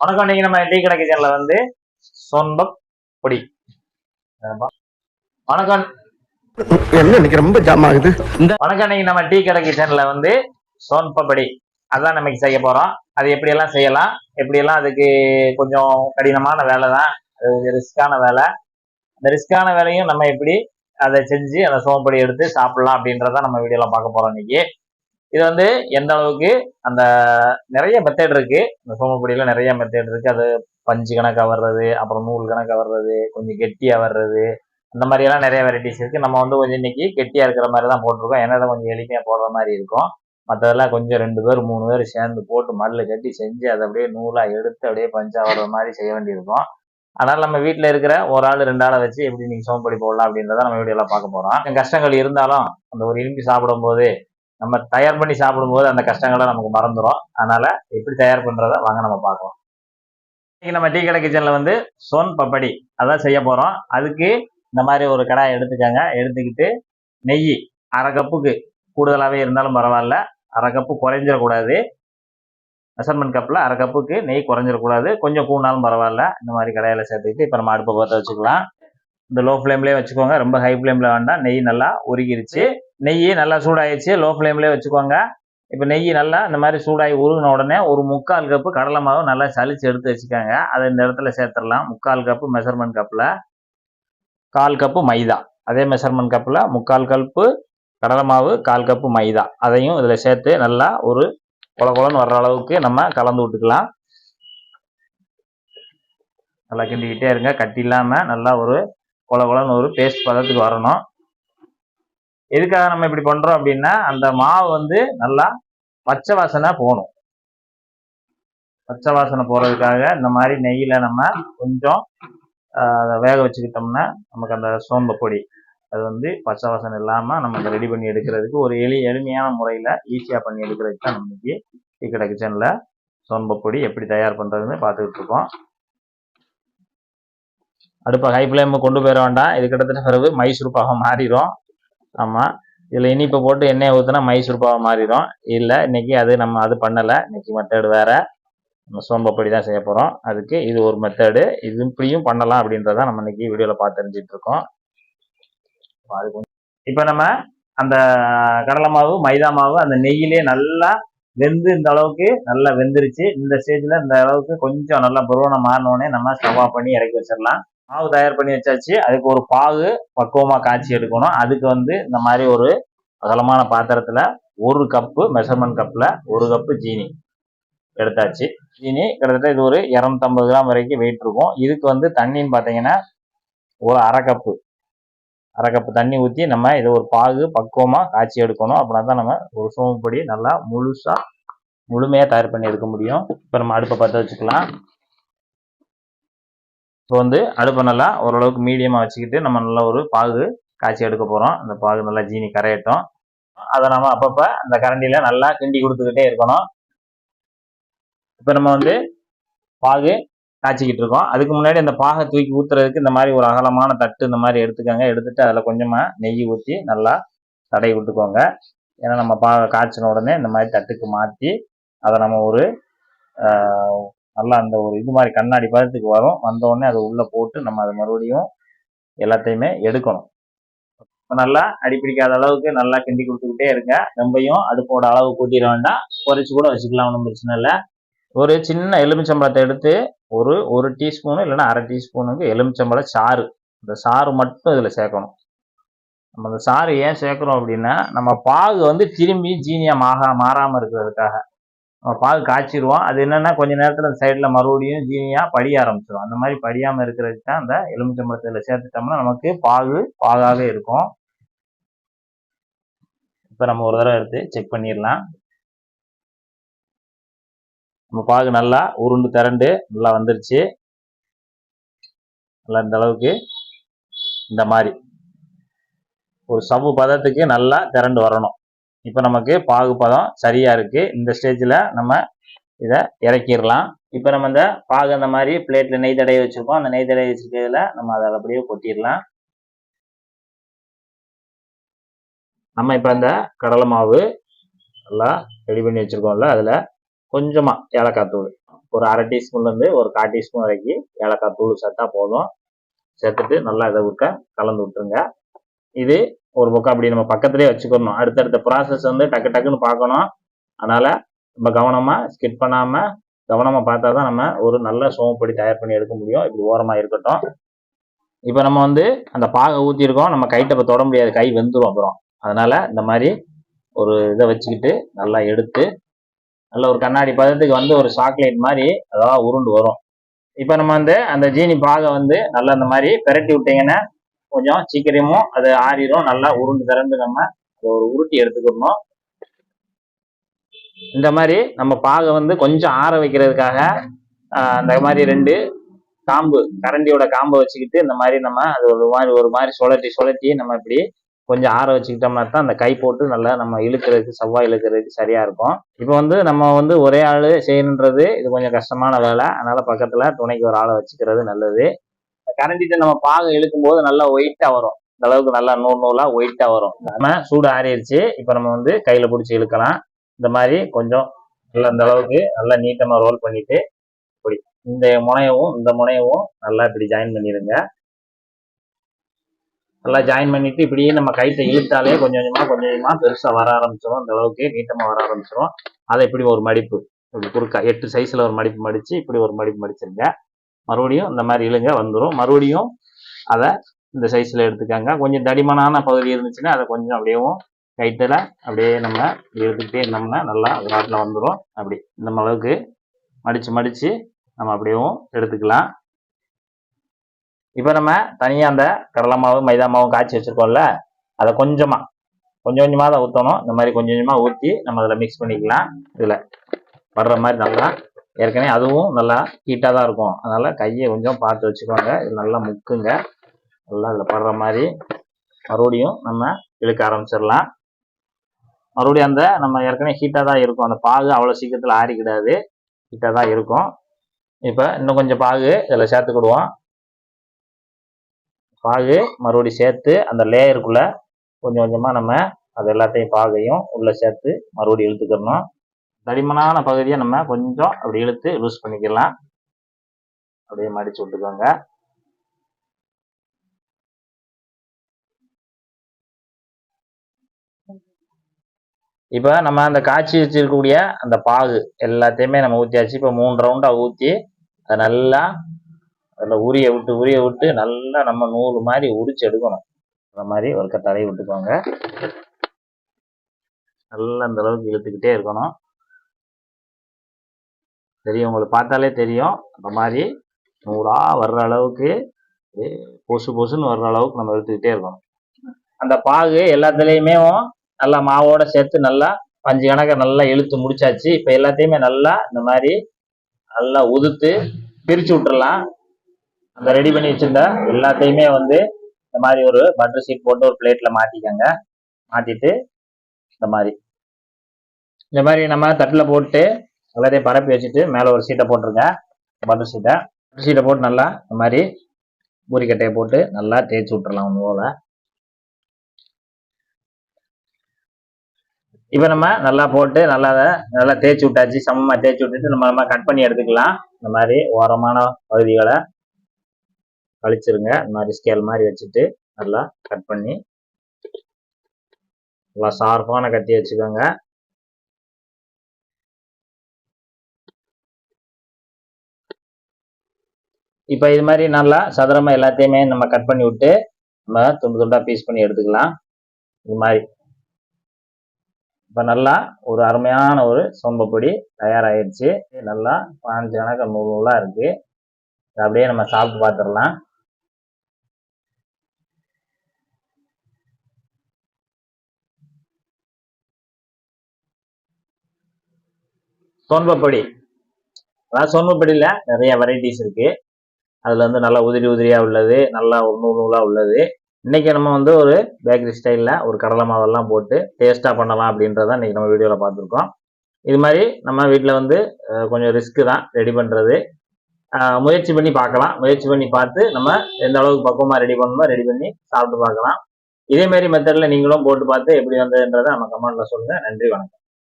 வணக்கம். இன்னைக்கு நம்ம டீ கடை கிச்சன்ல வந்து சோன்பப் பொடி. வணக்கம். என்ன இன்னைக்கு ரொம்ப ஜாம் ஆகுது? வணக்கம். இன்னைக்கு நம்ம டீ கடை கிச்சன்ல வந்து சோன்பப்படி அதான் நமக்கு செய்ய போறோம். அது எப்படி எல்லாம் செய்யலாம்? எப்படி எல்லாம் அதுக்கு கொஞ்சம் கடினமான வேலை தான் அது கொஞ்சம் ரிஸ்கான வேலை. அந்த ரிஸ்கான வேலையும் நம்ம எப்படி அதை செஞ்சு அந்த சோம்பொடி எடுத்து சாப்பிடலாம் அப்படின்றத நம்ம வீடியோல பார்க்க போறோம் இன்னைக்கு. இது வந்து எந்த அளவுக்கு அந்த நிறைய மெத்தேட் இருக்கு. இந்த சோமப்பொடியில நிறைய மெத்தேட் இருக்கு. அது பஞ்சு கணக்காக வர்றது அப்புறம் நூல் கணக்காக வர்றது கொஞ்சம் கெட்டியா வர்றது அந்த மாதிரி எல்லாம் நிறைய வெரைட்டிஸ் இருக்கு. நம்ம வந்து கொஞ்சம் இன்னைக்கு கெட்டியா இருக்கிற மாதிரி தான் போட்டிருக்கோம். என்னதான் கொஞ்சம் எளிமையா போடுற மாதிரி இருக்கும். மற்றதெல்லாம் கொஞ்சம் ரெண்டு பேர் மூணு பேர் சேர்ந்து போட்டு மல்லு கட்டி செஞ்சு அதை அப்படியே நூலா எடுத்து அப்படியே பஞ்சாக வர்ற மாதிரி செய்ய வேண்டியிருக்கும். அதனால நம்ம வீட்டில் இருக்கிற ஒரு ஆள் ரெண்டு ஆளை வச்சு எப்படி நீங்க சோம்பொடி போடலாம் அப்படின்றத நம்ம வீடியோல பார்க்க போறோம். கஷ்டங்கள் இருந்தாலும் அந்த ஒரு இனிப்பு சாப்பிடும்போது நம்ம தயார் பண்ணி சாப்பிடும்போது அந்த கஷ்டங்களை நமக்கு மறந்துடும் அதனால எப்படி தயார் பண்ணுறத வாங்க நம்ம பார்க்கலாம். இன்னைக்கு நம்ம டீ கடை கிச்சனில் வந்து சோன் பப்படி அதான் செய்ய போகிறோம் அதுக்கு இந்த மாதிரி ஒரு கடாய் எடுத்துக்கோங்க. எடுத்துக்கிட்டு நெய் அரை கப்புக்கு கூடுதலாகவே இருந்தாலும் பரவாயில்ல. அரை கப்பு குறைஞ்சிடக்கூடாது. மெஷர்மெண்ட் கப்பில் அரை கப்புக்கு நெய் குறைஞ்சிடக்கூடாது. கொஞ்சம் கூடினாலும் பரவாயில்ல. இந்த மாதிரி கடையில் சேர்த்துக்கிட்டு இப்போ நம்ம அடுப்பை பற்ற வச்சுக்கலாம். இந்த லோ ஃப்ளேம்லேயே வச்சுக்கோங்க. ரொம்ப ஹை ஃப்ளேமில் வேண்டாம். நெய் நல்லா உருகிருச்சு. நெய் நல்லா சூடாயிடுச்சு லோ ஃப்ளேம்லேயே வச்சுக்கோங்க. இப்போ நெய் நல்லா இந்த மாதிரி சூடாகி உருகின உடனே ஒரு முக்கால் கப்பு கடலை மாவு நல்லா சளிச்சு எடுத்து வச்சுக்கோங்க. அதை இந்த இடத்துல சேர்த்துடலாம். முக்கால் கப்பு மெஷர்மெண்ட் கப்பில் கால் கப்பு மைதா. அதே மெஷர்மெண்ட் கப்பில் முக்கால் கப்பு கடலை மாவு கால் கப்பு மைதா. அதையும் இதில் சேர்த்து நல்லா ஒரு கொல குலன்னு வர்ற அளவுக்கு நம்ம கலந்து விட்டுக்கலாம். நல்லா கிண்டிக்கிட்டே இருங்க. கட்டி இல்லாமல் நல்லா ஒரு கொல குலன்னு ஒரு பேஸ்ட் பதத்துக்கு வரணும். எதுக்காக நம்ம இப்படி பண்றோம் அப்படின்னா அந்த மாவு வந்து நல்லா பச்சை வாசனை போகணும். பச்சை வாசனை போறதுக்காக இந்த மாதிரி நெய்யில நம்ம கொஞ்சம் அதை வேக வச்சுக்கிட்டோம்னா நமக்கு அந்த சோம்பு பொடி அது வந்து பச்சை வாசனை இல்லாம நம்ம அதை ரெடி பண்ணி எடுக்கிறதுக்கு ஒரு எளி எளிமையான முறையில ஈஸியா பண்ணி எடுக்கிறதுக்கு தான் நம்ம இன்னைக்கு டீ கிச்சன்ல சோம்பு பொடி எப்படி தயார் பண்றதுன்னு பார்த்துக்கிட்டு இருக்கோம். அடுப்பை ஹை ஃப்ளேம் கொண்டு போயிட வேண்டாம். இது கிட்டத்தட்ட பிறகு மைசூர் பாகம் மாறிடும். ஆமாம் இதில் இனிப்பை போட்டு எண்ணெய் ஊற்றினா மைசூர் பாவை மாறிடும். இல்லை இன்னைக்கு அது நம்ம அது பண்ணலை. இன்னைக்கு மெத்தேடு வேறு. நம்ம சோம்பப்படி தான் செய்ய போகிறோம் அதுக்கு இது ஒரு மெத்தேடு இது இப்படியும் பண்ணலாம் அப்படின்றத நம்ம இன்னைக்கு வீடியோவில் பார்த்து தெரிஞ்சிட்ருக்கோம் இப்போ நம்ம அந்த கடலை மாவு மைதா மாவு அந்த நெய்யிலே நல்லா வெந்து இந்த அளவுக்கு நல்லா வெந்துருச்சு. இந்த ஸ்டேஜில் இந்த அளவுக்கு கொஞ்சம் நல்லா புரோணம் மாறினோடனே நம்ம ஸ்டவ் ஆஃப் பண்ணி இறக்கி வச்சிடலாம். மாவு தயார் பண்ணி வச்சாச்சு. அதுக்கு ஒரு பாகு பக்குவமாக காய்ச்சி எடுக்கணும். அதுக்கு வந்து இந்த மாதிரி ஒரு அகலமான பாத்திரத்தில் ஒரு கப்பு மெஷர்மெண்ட் கப்பில் ஒரு கப்பு ஜீனி எடுத்தாச்சு. ஜீனி கிட்டத்தட்ட இது ஒரு இரநூத்தம்பது கிராம் வரைக்கும் வெயிட் இருக்கும். இதுக்கு வந்து தண்ணின்னு பார்த்தீங்கன்னா ஒரு அரை கப்பு. அரை கப்பு தண்ணி ஊற்றி நம்ம இதை ஒரு பாகு பக்குவமாக காய்ச்சி எடுக்கணும். அப்படின்னா தான் நம்ம ஒரு சோம்புப்பொடி நல்லா முழுசாக முழுமையாக தயார் பண்ணி எடுக்க முடியும். இப்போ நம்ம அடுப்பை பற்ற வச்சுக்கலாம். இப்போ வந்து அடுப்பை நல்லா ஓரளவுக்கு மீடியமாக வச்சுக்கிட்டு நம்ம நல்லா ஒரு பாகு காய்ச்சி எடுக்க போகிறோம் அந்த பாகு நல்லா ஜீனி கரையட்டும். அதை நம்ம அப்பப்போ அந்த கரண்டியில் நல்லா கிண்டி கொடுத்துக்கிட்டே இருக்கணும். இப்போ நம்ம வந்து பாகு காய்ச்சிக்கிட்டு இருக்கோம். அதுக்கு முன்னாடி அந்த பாகை தூக்கி ஊற்றுறதுக்கு இந்த மாதிரி ஒரு அகலமான தட்டு இந்த மாதிரி எடுத்துக்கோங்க. எடுத்துட்டு அதில் கொஞ்சமாக நெய் ஊற்றி நல்லா தடை விட்டுக்கோங்க. ஏன்னா நம்ம பாகை காய்ச்சின உடனே இந்த மாதிரி தட்டுக்கு மாற்றி அதை நம்ம ஒரு நல்லா அந்த ஒரு இது மாதிரி கண்ணாடி பதத்துக்கு வரும். வந்தோடனே அதை உள்ளே போட்டு நம்ம அதை மறுபடியும் எல்லாத்தையுமே எடுக்கணும். இப்போ நல்லா அடிப்பிடிக்காத அளவுக்கு நல்லா கிண்டி கொடுத்துக்கிட்டே இருங்க. ரொம்பையும் அடுப்போட அளவு கூட்டிட வேண்டாம். குறைச்சி கூட வச்சுக்கலாம் ஒன்றும் பிரச்சனை இல்லை. ஒரு சின்ன எலுமிச்சம்பழத்தை எடுத்து ஒரு ஒரு டீஸ்பூனு இல்லைன்னா அரை டீஸ்பூனுக்கு எலுமிச்சம்பழ சாறு. இந்த சாறு மட்டும் இதில் சேர்க்கணும். நம்ம அந்த சாறு ஏன் சேர்க்குறோம் அப்படின்னா நம்ம பாகு வந்து திரும்பி ஜீனியாக மாக மாறாமல் இருக்கிறதுக்காக. நம்ம பாகு அது என்னென்னா கொஞ்ச நேரத்தில் அந்த சைடில் மறுபடியும் ஜீனியாக படிய ஆரம்பிச்சிடும் அந்த மாதிரி படியாமல் இருக்கிறதுக்கு தான் அந்த எலுமிச்சம்பழத்தில் சேர்த்துட்டோம்னா நமக்கு பாகு பாகாகவே இருக்கும். இப்போ நம்ம ஒரு தடவை எடுத்து செக் பண்ணிடலாம். நம்ம பாகு நல்லா உருண்டு திரண்டு நல்லா வந்துருச்சு. நல்லா இந்த அளவுக்கு இந்த மாதிரி. ஒரு சவு பதத்துக்கு நல்லா திரண்டு வரணும். இப்போ நமக்கு பாகு பதம் சரியா இருக்கு. இந்த ஸ்டேஜில் நம்ம இதை இறக்கிடலாம். இப்போ நம்ம இந்த பாகு அந்த மாதிரி பிளேட்ல நெய் தடைய வச்சிருக்கோம். அந்த நெய் தடைய வச்சிருக்கிறதுல நம்ம அதை அப்படியே கொட்டிடலாம். நம்ம இப்போ அந்த கடலை மாவு நல்லா ரெடி பண்ணி வச்சிருக்கோம்ல அதில் கொஞ்சமாக ஏலக்காய் தூள். ஒரு அரை டீஸ்பூன்லேருந்து ஒரு கால் டீஸ்பூன் வரைக்கும் ஏலக்காய் தூள் சேர்த்தா போதும். சேர்த்துட்டு நல்லா இதை விட்ட கலந்து விட்டுருங்க. இது ஒரு பக்கம் அப்படி நம்ம பக்கத்துலேயே வச்சுக்கணும். அடுத்தடுத்த ப்ராசஸ் வந்து டக்கு டக்குன்னு பார்க்கணும். அதனால் நம்ம கவனமாக ஸ்கிட் பண்ணாமல் கவனமாக பார்த்தா தான் நம்ம ஒரு நல்ல சோம்படி தயார் பண்ணி எடுக்க முடியும். இப்படி ஓரமாக இருக்கட்டும். இப்போ நம்ம வந்து அந்த பாகை ஊற்றிருக்கோம் நம்ம கைட்ட இப்போ தொட முடியாது. கை வெந்துடும் அப்புறம். அதனால் இந்த மாதிரி ஒரு இதை வச்சுக்கிட்டு நல்லா எடுத்து நல்ல ஒரு கண்ணாடி பதத்துக்கு வந்து ஒரு சாக்லேட் மாதிரி அதாவது உருண்டு வரும். இப்போ நம்ம வந்து அந்த ஜீனி பாகை வந்து நல்லா அந்த மாதிரி பெரட்டி விட்டிங்கன்னா கொஞ்சம் சீக்கிரமும் அது ஆறிடும் நல்லா உருண்டு திரண்டு நம்ம அதை ஒரு உருட்டி எடுத்துக்கணும். இந்த மாதிரி நம்ம பாகை வந்து கொஞ்சம் ஆற வைக்கிறதுக்காக அந்த மாதிரி ரெண்டு காம்பு கரண்டியோட காம்பை வச்சுக்கிட்டு இந்த மாதிரி நம்ம அது ஒரு மாதிரி ஒரு மாதிரி சுழட்டி சுழட்டி நம்ம இப்படி கொஞ்சம் ஆற வச்சுக்கிட்டோம்னா தான் அந்த கை போட்டு நல்லா நம்ம இழுக்கிறதுக்கு செவ்வாய் இழுக்கிறதுக்கு சரியா இருக்கும். இப்போ வந்து நம்ம வந்து ஒரே ஆள் செய்யணுன்றது இது கொஞ்சம் கஷ்டமான வேலை. அதனால பக்கத்துல துணைக்கு ஒரு ஆளை வச்சுக்கிறது நல்லது. கரண்டிட்டு நம்ம பாகம் இழுக்கும் போது நல்லா ஒயிட்டா வரும். இந்த அளவுக்கு நல்லா நூல் நூலா ஒயிட்டா வரும். நம்ம சூடு ஆறிடுச்சு. இப்போ நம்ம வந்து கையில பிடிச்சி இழுக்கலாம். இந்த மாதிரி கொஞ்சம் நல்லா இந்த அளவுக்கு நல்லா நீட்டமா ரோல் பண்ணிட்டு இப்படி இந்த முனையவும் இந்த முனையவும் நல்லா இப்படி ஜாயின் பண்ணிடுங்க. நல்லா ஜாயின் பண்ணிட்டு இப்படியே நம்ம கைத்தை இழுத்தாலே கொஞ்சம் கொஞ்சமா கொஞ்சம் கொஞ்சமா பெருசா வர ஆரம்பிச்சிடும் இந்த அளவுக்கு நீட்டமா வர ஆரம்பிச்சிடும் அதை இப்படி ஒரு மடிப்பு இப்படி குறுக்கா எட்டு சைஸ்ல ஒரு மடிப்பு மடிச்சு இப்படி ஒரு மடிப்பு மடிச்சிருங்க. மறுபடியும் இந்த மாதிரி இழுங்க வந்துடும் மறுபடியும் அதை இந்த சைஸில் எடுத்துக்காங்க. கொஞ்சம் தடிமனான பகுதி இருந்துச்சுன்னா அதை கொஞ்சம் அப்படியேவும் கைட்டில் அப்படியே நம்ம எடுத்துக்கிட்டே இருந்தோம்னா நல்லா அது நாட்டில் வந்துடும் அப்படி இந்த அளவுக்கு மடித்து மடித்து நம்ம அப்படியேவும் எடுத்துக்கலாம். இப்போ நம்ம தனியாக அந்த கடலை மாவு மைதா மாவும் காய்ச்சி வச்சுருக்கோம்ல அதை கொஞ்சமாக கொஞ்சம் கொஞ்சமாக அதை ஊற்றணும் இந்த மாதிரி கொஞ்சம் கொஞ்சமாக ஊற்றி நம்ம அதில் மிக்ஸ் பண்ணிக்கலாம். இதில் வர்ற மாதிரி நல்லா ஏற்கனவே அதுவும் நல்லா ஹீட்டாக தான் இருக்கும். அதனால் கையை கொஞ்சம் பார்த்து வச்சுக்கோங்க. இது நல்லா முக்குங்க. நல்லா இதில் படுற மாதிரி மறுபடியும் நம்ம இழுக்க ஆரம்பிச்சிடலாம். மறுபடியும் அந்த நம்ம ஏற்கனவே ஹீட்டாக தான் இருக்கும். அந்த பாகு அவ்வளோ சீக்கிரத்தில் ஆறிக்கிடாது. ஹீட்டாக தான் இருக்கும். இப்போ இன்னும் கொஞ்சம் பாகு இதில் சேர்த்துக்கிடுவோம். பாகு மறுபடியும் சேர்த்து அந்த லேயருக்குள்ளே கொஞ்சம் கொஞ்சமாக நம்ம அது எல்லாத்தையும் பாகையும் உள்ளே சேர்த்து மறுபடியும் இழுத்துக்கிறணும் தடிமனான பகுதியை நம்ம கொஞ்சம் அப்படி இழுத்து லூஸ் பண்ணிக்கலாம். அப்படியே மடிச்சு விட்டுக்கோங்க. இப்போ நம்ம அந்த காய்ச்சி வச்சிருக்கக்கூடிய அந்த பாகு எல்லாத்தையுமே நம்ம ஊற்றியாச்சு இப்போ மூணு ரவுண்டாக ஊற்றி அதை நல்லா அதில் உரிய விட்டு உரிய விட்டு நல்லா நம்ம நூல் மாதிரி உரிச்சு எடுக்கணும். அந்த மாதிரி ஒரு கட்டாரையை விட்டுக்கோங்க. நல்லா அந்த அளவுக்கு இழுத்துக்கிட்டே இருக்கணும். தெரியும். உங்களுக்கு பார்த்தாலே தெரியும். அந்த மாதிரி நூறா வர்ற அளவுக்கு பொசு பொசுன்னு வர்ற அளவுக்கு நம்ம எடுத்துக்கிட்டே இருக்கணும். அந்த பாகு எல்லாத்துலேயுமே நல்லா மாவோட சேர்த்து நல்லா பஞ்சு கணக்கை நல்லா இழுத்து முடிச்சாச்சு. இப்போ எல்லாத்தையுமே நல்லா இந்த மாதிரி நல்லா உதுத்து பிரித்து விட்டுறலாம். அந்த ரெடி பண்ணி வச்சுருந்த எல்லாத்தையுமே வந்து இந்த மாதிரி ஒரு பட்டர் ஷீட் போட்டு ஒரு பிளேட்டில் மாட்டிக்கங்க மாட்டிட்டு இந்த மாதிரி. இந்த மாதிரி நம்ம தட்டில் போட்டு எல்லாத்தையும் பரப்பி வச்சுட்டு மேலே ஒரு சீட்டை போட்டுருங்க. பட்டர் சீட்டை. பட்டர் சீட்டை போட்டு நல்லா இந்த மாதிரி பூரிக்கட்டையை போட்டு நல்லா தேய்ச்சி விட்டுறலாம் ஒன்று இப்போ நம்ம நல்லா போட்டு நல்லா அதை நல்லா தேய்ச்சி விட்டாச்சு. சமமாக தேய்ச்சி விட்டுட்டு நம்ம நம்ம கட் பண்ணி எடுத்துக்கலாம். இந்த மாதிரி ஓரமான பகுதிகளை கழிச்சிருங்க. இந்த மாதிரி ஸ்கேல் மாதிரி வச்சுட்டு நல்லா கட் பண்ணி நல்லா ஷார்ப்பான கத்தி வச்சுக்கோங்க. இப்போ இது மாதிரி நல்லா சதுரமாக எல்லாத்தையுமே நம்ம கட் பண்ணி விட்டு நம்ம துண்டு துண்டாக பீஸ் பண்ணி எடுத்துக்கலாம். இது மாதிரி. இப்போ நல்லா ஒரு அருமையான ஒரு சோம்பப்பொடி தயாராகிடுச்சு நல்லா பாஞ்சு கணக்கு நூறு நூலாக இருக்குது அப்படியே நம்ம சாப்பிட்டு பார்த்துடலாம் சோன்பப்பொடி அதாவது சோன்பப்பொடியில் நிறைய வெரைட்டிஸ் இருக்குது அதில் வந்து நல்லா உதிரி உதிரியாக உள்ளது நல்லா ஒரு நூல் நூலாக உள்ளது. இன்றைக்கி நம்ம வந்து ஒரு பேக்கரி ஸ்டைலில் ஒரு கடலை மாவெல்லாம் போட்டு டேஸ்ட்டாக பண்ணலாம் அப்படின்றத இன்றைக்கி நம்ம வீடியோவில் பார்த்துருக்கோம். இது மாதிரி நம்ம வீட்டில் வந்து கொஞ்சம் ரிஸ்க்கு தான் ரெடி பண்ணுறது முயற்சி பண்ணி பார்க்கலாம். முயற்சி பண்ணி பார்த்து நம்ம எந்த அளவுக்கு பக்குவமாக ரெடி பண்ணணுமோ ரெடி பண்ணி சாப்பிட்டு பார்க்கலாம். இதேமாரி மெத்தடில் நீங்களும் போட்டு பார்த்து எப்படி வந்ததுன்றதை நம்ம கமெண்ட்டில் சொல்லுங்கள் நன்றி வணக்கம்.